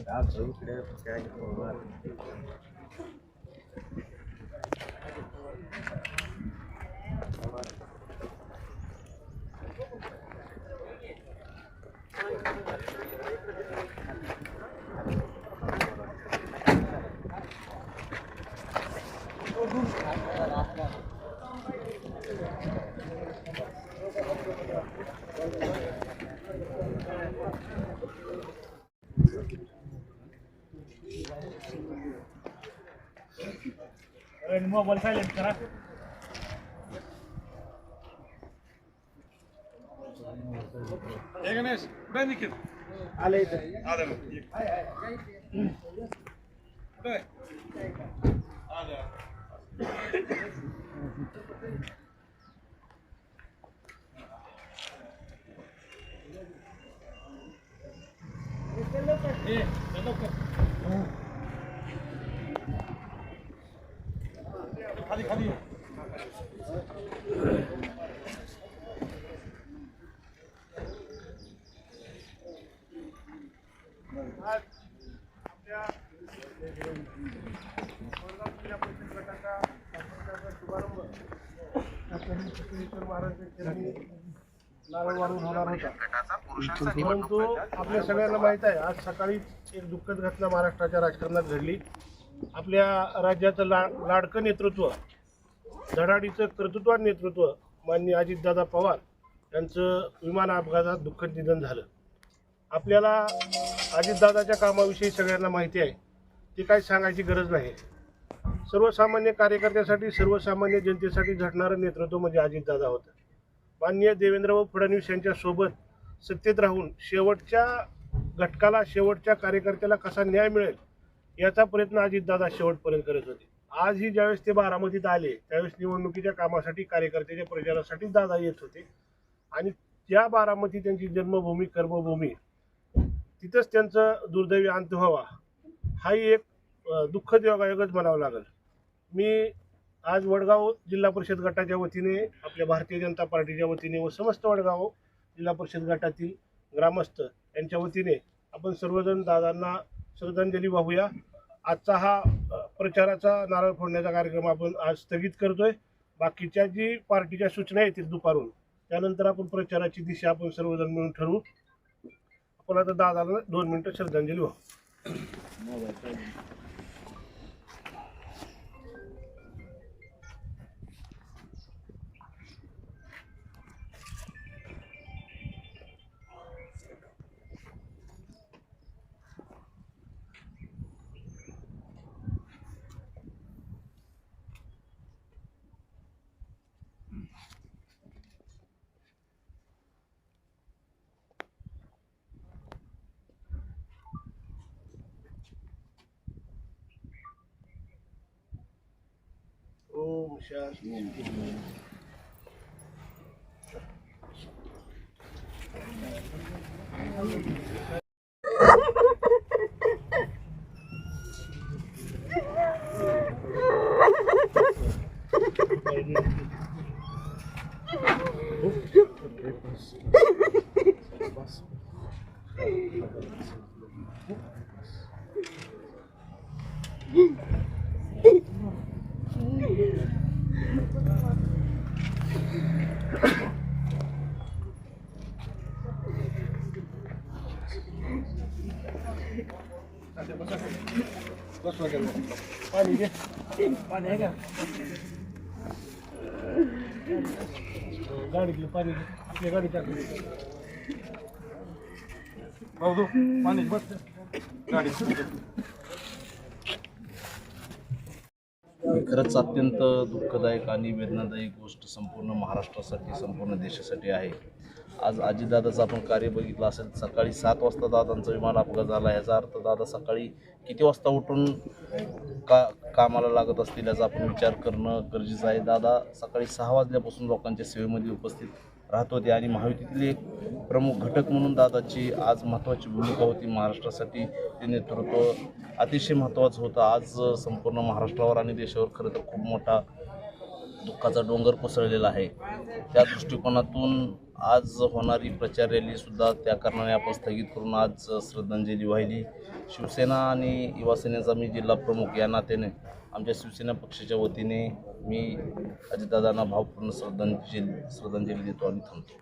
Daar zo even kijken voor waar. Thank you. الموبايل فايل بتاعك يا جناش بني كده على ايدك هذا هاي هاي جاي هذا ايه تلوكر परंतु आपल्या सगळ्यांना माहीत आहे आज सकाळी एक दुःखद घटना महाराष्ट्राच्या राजकारणात घडली. आपल्या राज्याचं ला लाडकं नेतृत्व धडाडीचं कर्तृत्वान नेतृत्व माननीय अजितदादा पवार यांचं विमान अपघातात दुःखद निधन झालं. आपल्याला अजितदादाच्या कामाविषयी सगळ्यांना माहिती आहे. ती काय सांगायची गरज नाही. सर्वसामान्य कार्यकर्त्यासाठी सर्वसामान्य जनतेसाठी झटणारं नेतृत्व म्हणजे अजितदादा होतं. माननीय देवेंद्रभाऊ फडणवीस यांच्या सोबत सत्तेत राहून शेवटच्या घटकाला शेवटच्या कार्यकर्त्याला कसा न्याय मिळेल याचा प्रयत्न अजितदादा शेवटपर्यंत करत होते. आजही ज्यावेळेस ते बारामतीत आले त्यावेळेस निवडणुकीच्या कामासाठी कार्यकर्त्याच्या प्रचारासाठी दादा येत होते. आणि त्या बारामती त्यांची जन्मभूमी कर्मभूमी तिथंच त्यांचं दुर्दैवी अंत व्हावा हाही एक दुःखद योगायोगच म्हणावं लागेल. मी आज वडगाव जिल्हा परिषद गटाच्या वतीने आपल्या भारतीय जनता पार्टीच्या वतीने व समस्त वडगाव जिल्हा परिषद गटातील ग्रामस्थ यांच्या वतीने आपण सर्वजण दादांना श्रद्धांजली वाहूया. आजचा हा प्रचाराचा नारळ फोडण्याचा कार्यक्रम आपण आज स्थगित करतोय. बाकीच्या जी पार्टीच्या सूचना येतील दुपारून त्यानंतर आपण प्रचाराची दिशा आपण सर्वजण मिळून ठरवू. आपण आता दादाला दोन मिनिटं श्रद्धांजली वाहू. No lo. Сейчас. गाडीतलं पाणी आपल्या गाडी टाकली भाऊ पाणी बस गाडी ही खरंच अत्यंत दुःखदायक आणि वेदनादायी गोष्ट संपूर्ण महाराष्ट्रासाठी संपूर्ण देशासाठी आहे. आज आजीदादाचं आपण कार्य बघितलं असेल सकाळी सात वाजता दादांचा विमान अपघात झाला. याचा अर्थ दादा सकाळी किती वाजता उठून का कामाला लागत असतील याचा आपण विचार करणं गरजेचं आहे. दादा सकाळी सहा वाजल्यापासून लोकांच्या सेवेमध्ये उपस्थित राहत होते आणि महायुतीतील एक प्रमुख घटक म्हणून दादाची आज महत्त्वाची भूमिका होती महाराष्ट्रासाठी. ते नेतृत्व अतिशय महत्त्वाचं होतं. आज संपूर्ण महाराष्ट्रावर आणि देशावर खरं तर खूप मोठा दुःखाचा डोंगर कोसळलेला आहे. त्या दृष्टिकोनातून आज होणारी प्रचार रॅलीसुद्धा त्या कारणाने आपण स्थगित करून आज श्रद्धांजली वाहिली. शिवसेना आणि युवासेनेचा मी जिल्हा प्रमुख या नात्याने आमच्या शिवसेना पक्षाच्या वतीने मी अजितदादांना भावपूर्ण श्रद्धांजली श्रद्धांजली देतो आणि थांबतो.